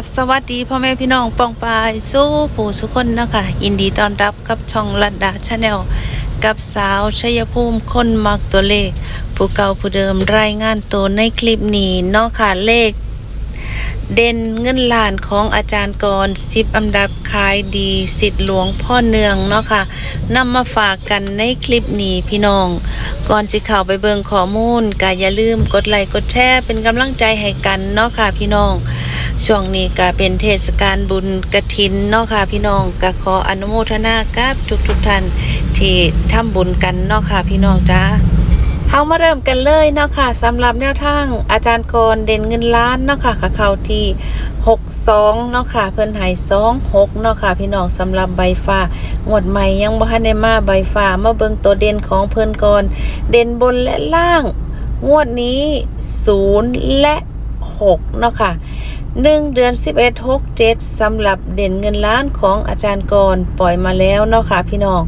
บสวัสดีพ่อแม่พี่น้องปองปายสู้ผู้สุคนนะคะยินดีต้อนรับกับช่องลัดดาชาแนลกับสาวชัยภูมิคนมักตัวเลข ผู้เก่าผู้เดิมรายงานตัวในคลิปนี้เนาะค่ะเลข เด่นเงินล้านของอาจารย์กรสิบอันดับขายดีสิทธิ์หลวงพ่อเนืองเนาะค่ะนำมาฝากกันในคลิปนี้พี่น้อง ก่อนสิข้าวไปเบิ่งข้อมูลก็อย่าลืมกดไลค์กดแชร์เป็นกำลังใจให้กันเนาะค่ะพี่น้อง ช่วงนี้ก็เป็นเทศกาลบุญกระถินเนาะค่ะพี่น้องก็ขออนุโมทนากับทุกทุกๆท่านที่ทำบุญกันเนาะค่ะพี่น้องจ้าเฮามาเริ่มกันเลยเนาะค่ะสำหรับแนวทางอาจารย์กรเด่นเงินล้านเนาะค่ะกับเขาที่62เนาะค่ะเพิ่นให้26เนาะค่ะพี่น้องสำหรับใบฟ้างวดใหม่ยังบ่ทันได้มาใบฟ้ามาเบิ่งตัวเด่นของเพิ่นก่อนเด่นบนและล่าง งวดนี้ 0 และ6เนาะค่ะ 1 เดือน 11 6 7สำหรับเด่นเงินล้านของอาจารย์กรปล่อยมาแล้วเนาะค่ะพี่น้อง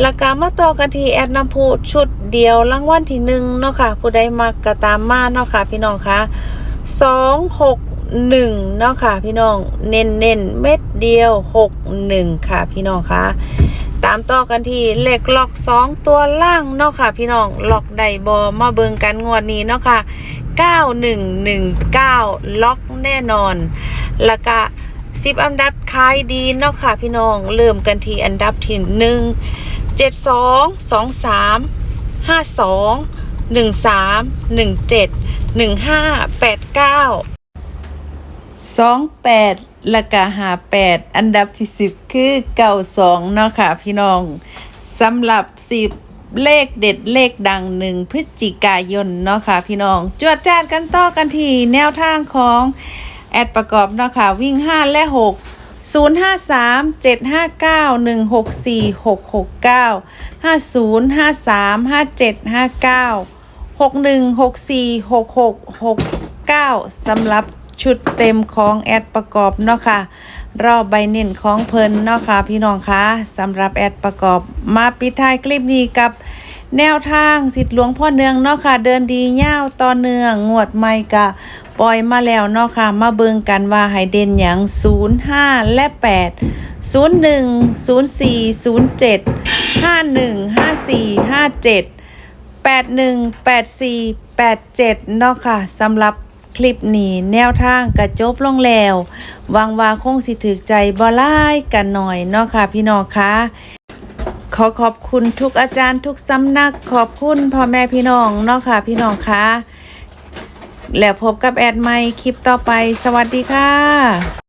แล้วก็มาต่อกันที่แอดน้ำพูชุดเดียวรางวัลที่หนึ่งเนาะค่ะผู้ใดมักก็ตามมาเนาะค่ะพี่น้องคะ2 6 1เนาะค่ะพี่น้องเน้นเน้นเม็ดเดียว 6 1 ค่ะพี่น้องคะตามต่อกันที่เลขล็อกสองตัวล่างเนาะค่ะพี่น้องล็อกไดบอมาเบิงกันงวดนี้เนาะค่ะ 9119 ล็อกแน่นอน แล้วก็10อันดับขายดีเนาะค่ะพี่น้อง เริ่มกันที่อันดับที่1 72 23 52 13 17 15 89สองแปดและกะหาแปดอันดับที่สิบคือเก่าสองเนาะค่ะพี่น้องสำหรับสิบ เลขเด็ดเลขดังหนึ่งพฤศจิกายนเนาะค่ะพี่น้องจวดจ้านกันต่อกันที่แนวทางของแอดประกอบเนาะค่ะวิ่ง 5 และ 6 0 5 3 7 5 9 1 6 4 6 6 9 5 0 5 3 5 7 5 9 6 1 6 4 6 6 6 9สำหรับชุดเต็มของแอดประกอบเนาะค่ะ รอบใบเน้นของเพิ่นเนาะค่ะพี่น้องคะสำหรับแอดประกอบมาปิดท้ายคลิปนี้กับแนวทางสิทธิ์หลวงพ่อเนืองเนาะค่ะเดินดียาวต่อเนืองงวดใหม่กะปล่อยมาแล้วเนาะค่ะมาเบิงกันว่าให้เด่นหยัง0 5 และ 8 0 1 0 4 0 7 5 1 5 4 5 7 81 84 87เนาะค่ะสำหรับ คลิปนี้แนวทางกระจบลงแล้วหวังว่าคงสิถึกใจบ่ไล่กันหน่อยเนาะค่ะพี่น้องคะขอขอบคุณทุกอาจารย์ทุกสำนักขอบคุณพ่อแม่พี่น้องเนาะค่ะพี่น้องคะแล้วพบกับแอดใหม่คลิปต่อไป สวัสดีค่ะ